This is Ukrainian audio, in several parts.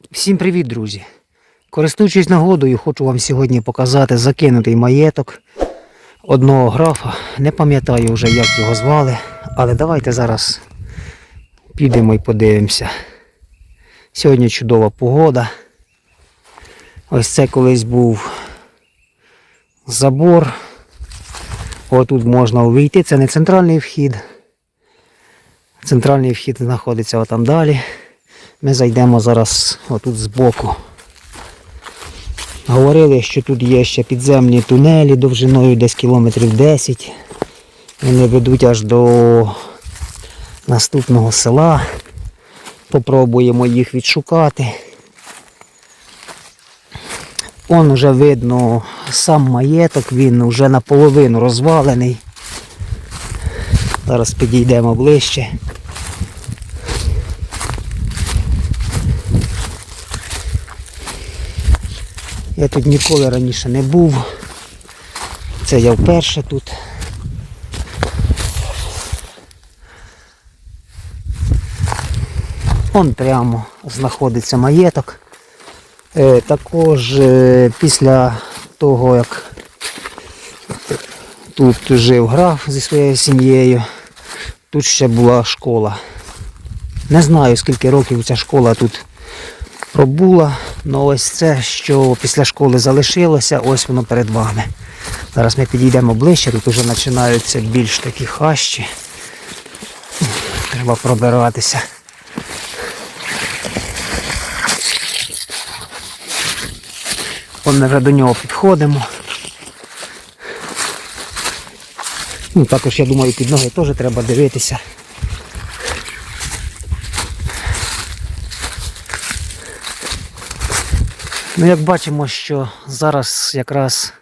Всім привіт, друзі! Користуючись нагодою, хочу вам сьогодні показати закинутий маєток одного графа. Не пам'ятаю вже, як його звали, але давайте зараз підемо і подивимося. Сьогодні чудова погода. Ось це колись був забор. Отут можна увійти. Це не центральний вхід. Центральний вхід знаходиться отам далі. Ми зайдемо зараз отут збоку. Говорили, що тут є ще підземні тунелі довжиною десь кілометрів 10. Вони ведуть аж до наступного села. Попробуємо їх відшукати. Он вже видно сам маєток, він вже наполовину розвалений. Зараз підійдемо ближче. Я тут ніколи раніше не був. Це я вперше тут. Он прямо знаходиться маєток. Е, також е, після того, як тут жив граф зі своєю сім'єю, тут ще була школа. Не знаю, скільки років ця школа тут пробула. Ну ось це, що після школи залишилося, ось воно перед вами. Зараз ми підійдемо ближче, тут вже починаються більш такі хащі. Треба пробиратися. От ми вже до нього підходимо. Ну, також, я думаю, під ноги теж треба дивитися. Ну, як бачимо, що зараз якраз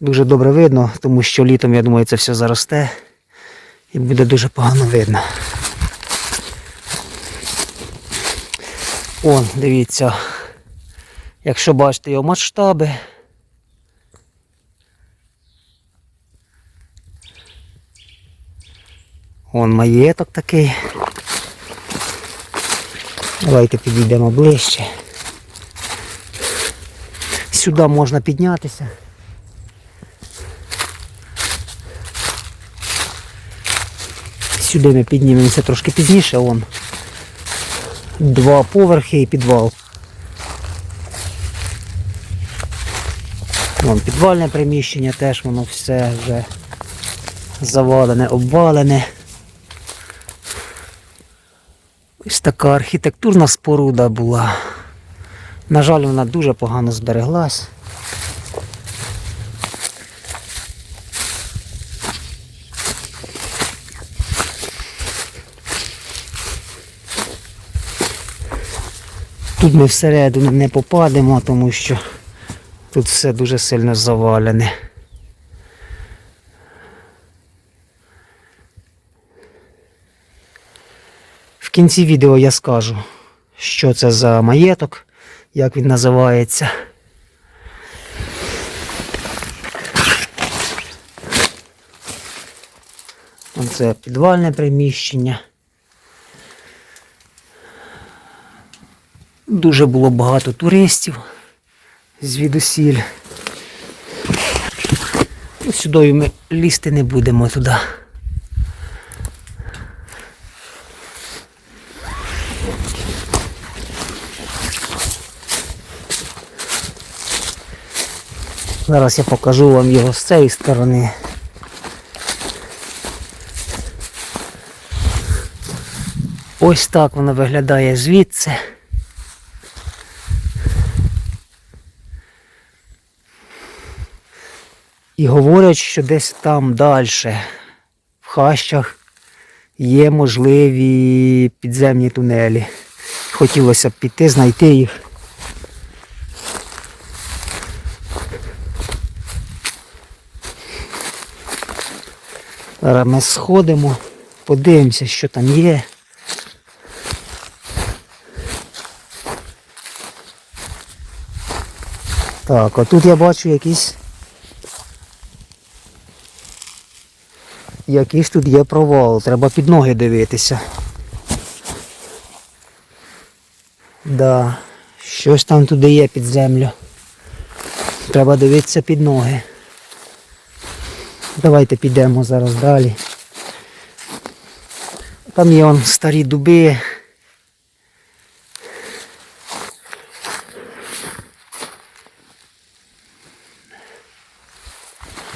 дуже добре видно, тому що літом, я думаю, це все заросте і буде дуже погано видно. О, дивіться, якщо бачите його масштаби. Вон маєток такий. Давайте підійдемо ближче. Сюди можна піднятися. Сюди ми піднімемося трошки пізніше, вон. Два поверхи і підвал. Вон підвальне приміщення теж воно все вже завалене, обвалене. Ось така архітектурна споруда була. На жаль, вона дуже погано збереглась. Тут ми всередину не попадемо, тому що тут все дуже сильно завалене. В кінці відео я скажу, що це за маєток, як він називається. Це підвальне приміщення. Дуже було багато туристів звідусіль. Сюди ми лізти не будемо туди. Зараз я покажу вам його з цієї сторони. Ось так воно виглядає звідси. І говорять, що десь там далі, в хащах, є можливі підземні тунелі. Хотілося б піти, знайти їх. Зараз ми сходимо, подивимося, що там є. Так, а тут я бачу якісь. Якийсь тут є провал, треба під ноги дивитися. Да, Щось там туди є під землю. Треба дивитися під ноги. Давайте підемо зараз далі. Там є он старі дуби.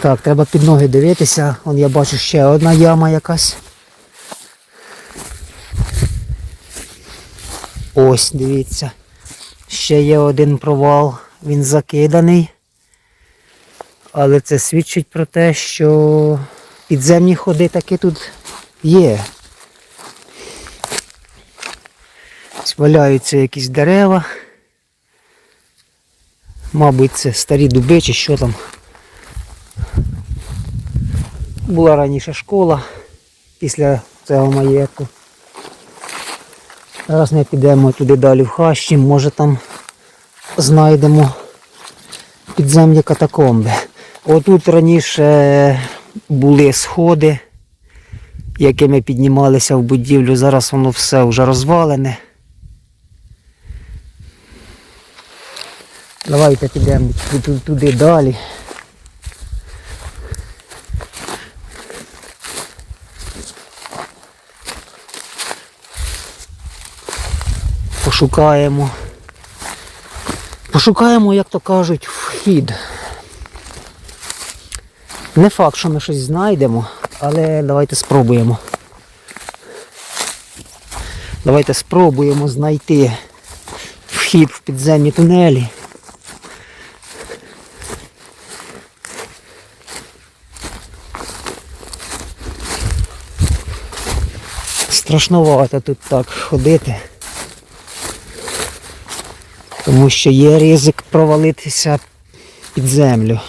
Так, треба під ноги дивитися. Вон я бачу ще одна яма якась. Ось, дивіться. Ще є один провал. Він закиданий. Але це свідчить про те, що підземні ходи таки тут є. Ось Валяються якісь дерева. Мабуть, це старі дуби чи що там. Була раніше школа після цього маєтку. Зараз ми підемо туди далі в хащі, може там знайдемо підземні катакомби. Отут раніше були сходи, якими піднімалися в будівлю. Зараз воно все вже розвалене. Давайте підемо ту- туди далі. Пошукаємо. Пошукаємо, як то кажуть, вхід. Не факт, що ми щось знайдемо, але давайте спробуємо. Давайте спробуємо знайти вхід в підземні тунелі. Страшновато тут так ходити. Тому що є ризик провалитися під землю.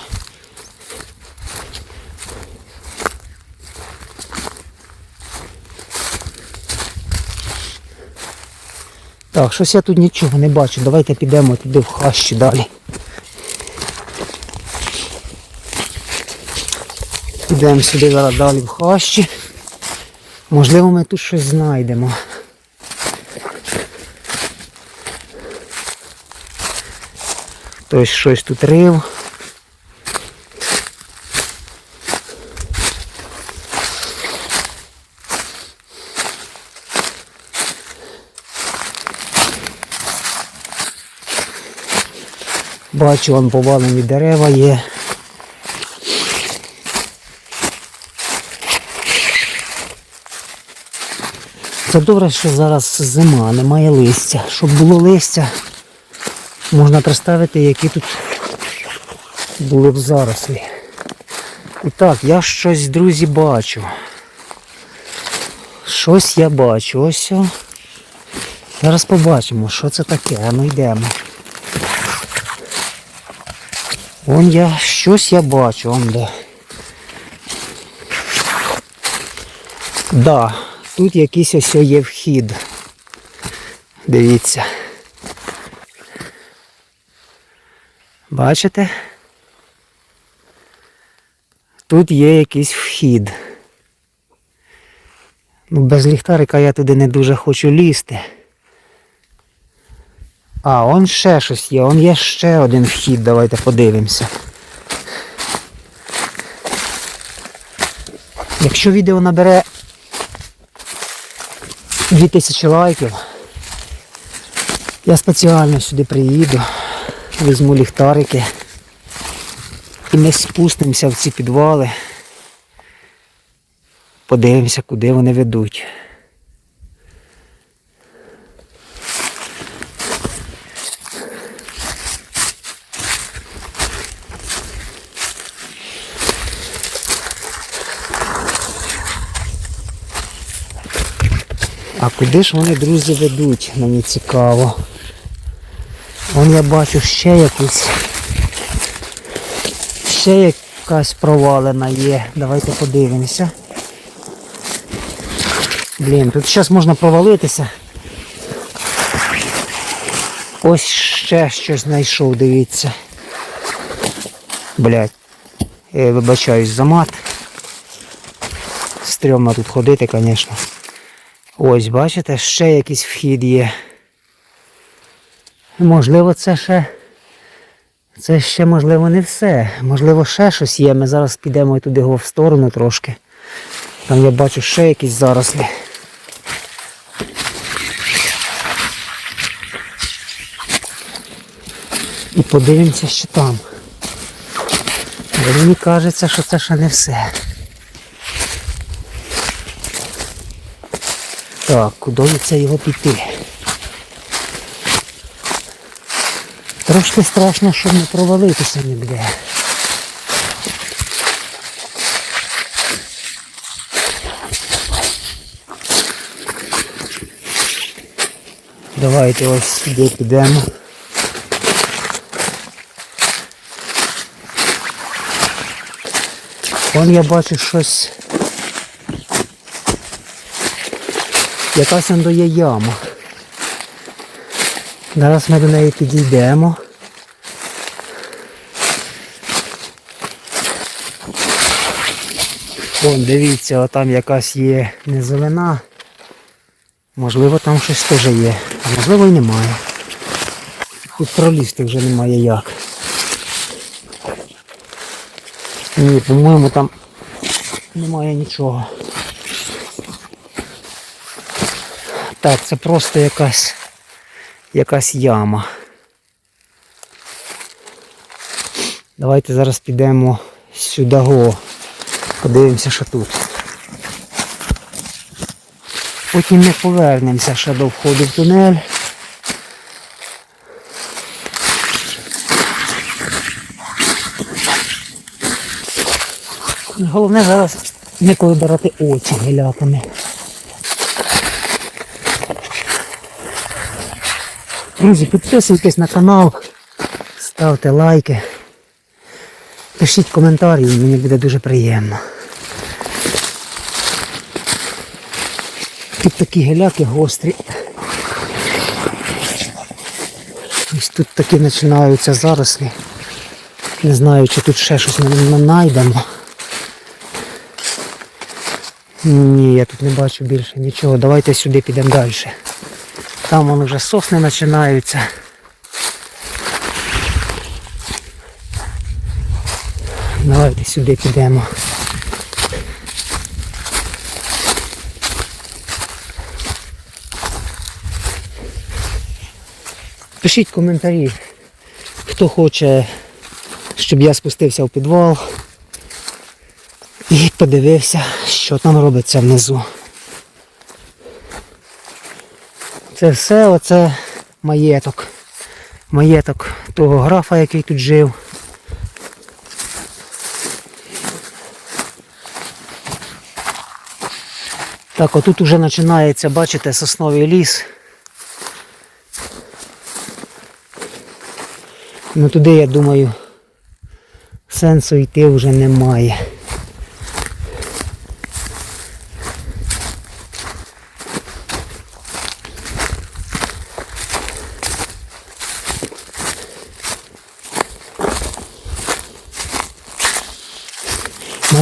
Так, щось я тут нічого не бачу. Давайте підемо туди в хащі далі. Підемо сюди зараз далі в хащі. Можливо, ми тут щось знайдемо. Хтось щось тут рив. Бачу, вон повалені дерева є. Це добре, що зараз зима, немає листя. Щоб було листя, можна представити, які тут були б зарослі. І так, я щось, друзі, бачу. Щось я бачу. Ось. Зараз побачимо, що це таке. Ну йдемо. Вон я щось я бачу, вон де. Да, тут якийсь ось є вхід. Дивіться. Бачите? Тут є якийсь вхід. Ну, без ліхтарика я туди не дуже хочу лізти. А, он ще щось є, он є ще один вхід, давайте подивимося. Якщо відео набере 2000 лайків, я спеціально сюди приїду, візьму ліхтарики і ми спустимося в ці підвали. Подивимося, куди вони ведуть. А куди ж вони, друзі, ведуть? Мені цікаво. Вон я бачу ще якусь. Ще якась провалена є. Давайте подивимося. Блін, тут зараз можна провалитися. Ось ще щось знайшов, дивіться. Блять. Вибачаюсь за мат. Стрьомно тут ходити, звісно. Ось, бачите, ще якийсь вхід є. Можливо, це ще. Це ще, можливо, не все. Можливо, ще щось є. Ми зараз підемо туди його в сторону трошки. Там я бачу ще якісь зарослі. І подивимося, що там. Мені кажеться, що це ще не все. Так, куди це його піти? Трошки страшно, щоб не провалитися ніде. Давайте ось сюди підемо. Вон я бачу щось. Якась он є яма. Зараз ми до неї підійдемо. Вон, дивіться, отам якась є низовина. Можливо там щось теж є, а можливо і немає. Тут пролізти вже немає як. Ні, по-моєму там немає нічого. Так, це просто якась якась яма. Давайте зараз підемо сюди. Го. Подивимося, що тут. Потім ми повернемося ще до входу в тунель. Головне зараз не вибирати очі гіляками. Друзі, підписуйтесь на канал, ставте лайки, пишіть коментарі, мені буде дуже приємно. Тут такі геляки гострі. Ось тут такі починаються зарослі. Не знаю, чи тут ще щось ми знайдемо. Ні, я тут не бачу більше нічого. Давайте сюди підемо далі. Там вони вже сосни починаються. Давайте сюди підемо. Пишіть коментарі, хто хоче, щоб я спустився в підвал і подивився, що там робиться внизу. Це все оце маєток. Маєток того графа, який тут жив. Так, отут уже починається, бачите, сосновий ліс. Ну туди, я думаю, сенсу йти вже немає.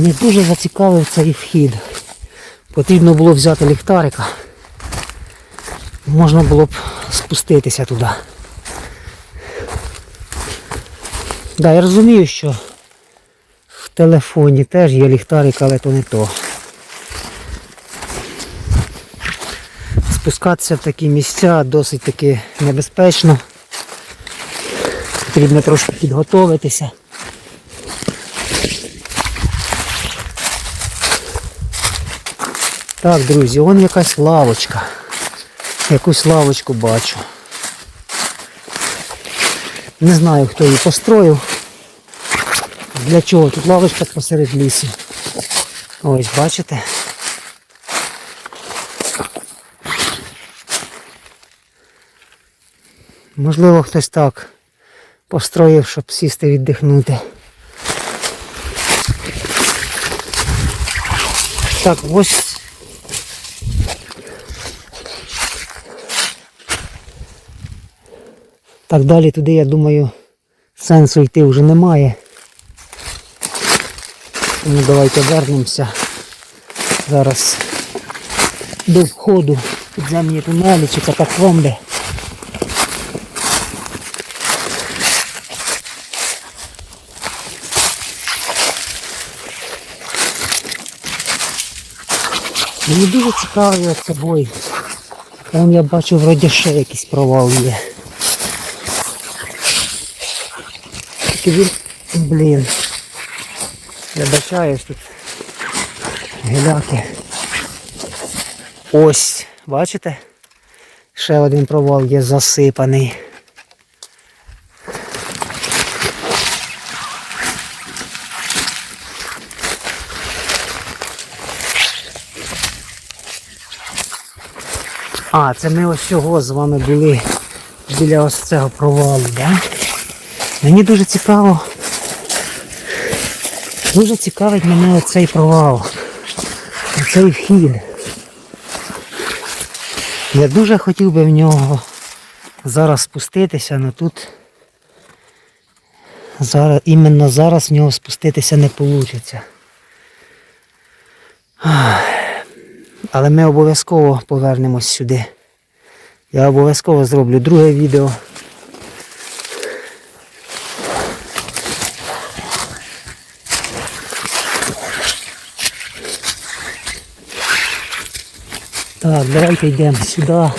Мене дуже зацікавив цей вхід. Потрібно було взяти ліхтарика. Можна було б спуститися туди. Да, я розумію, що в телефоні теж є ліхтарик, але то не то. Спускатися в такі місця досить таки небезпечно. Потрібно трошки підготовитися. Так, друзі, вон якась лавочка. Якусь лавочку бачу. Не знаю, хто її построїв. Для чого? Тут лавочка посеред лісу. Ось, бачите? Можливо, хтось так построїв, щоб сісти віддихнути. Так, ось. Так далі туди, я думаю, сенсу йти вже немає. Тому давайте вернемося зараз до входу підземні тунелі чи катакомби. Мені дуже цікаво, як собою. Там я бачу вроді ще якийсь провал є. Тільки він, блін. Я бачаю, що тут гіляки. Ось, бачите? Ще один провал є засипаний. А, це ми ось цього з вами були біля ось цього провалу, да? Мені дуже цікаво. Дуже цікавить мене оцей провал. Оцей вхід. Я дуже хотів би в нього зараз спуститися, але тут зараз, іменно зараз в нього спуститися не вийде. Але ми обов'язково повернемось сюди. Я обов'язково зроблю друге відео. Так, давайте йдемо сюди.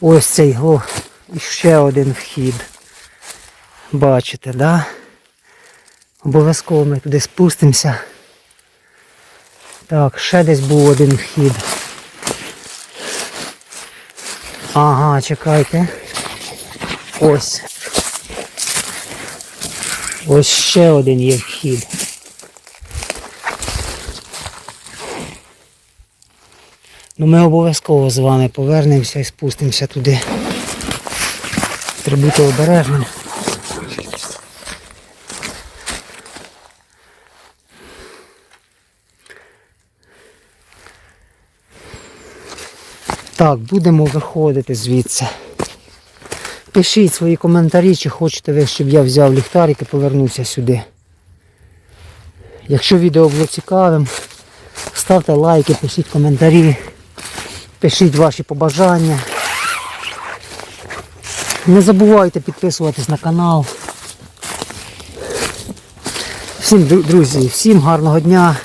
Ось цей го. Ще один вхід. Бачите, да? Обов'язково ми туди спустимося. Так, ще десь був один вхід. Ага, чекайте. Ось. Ось ще один є вхід. Ну ми обов'язково з вами повернемося і спустимося туди. Треба бути обережним. Так, будемо виходити звідси. Пишіть свої коментарі, чи хочете ви, щоб я взяв ліхтарик і повернувся сюди. Якщо відео було цікавим, ставте лайки, пишіть коментарі, пишіть ваші побажання. Не забувайте підписуватись на канал. Всім друзі, всім гарного дня.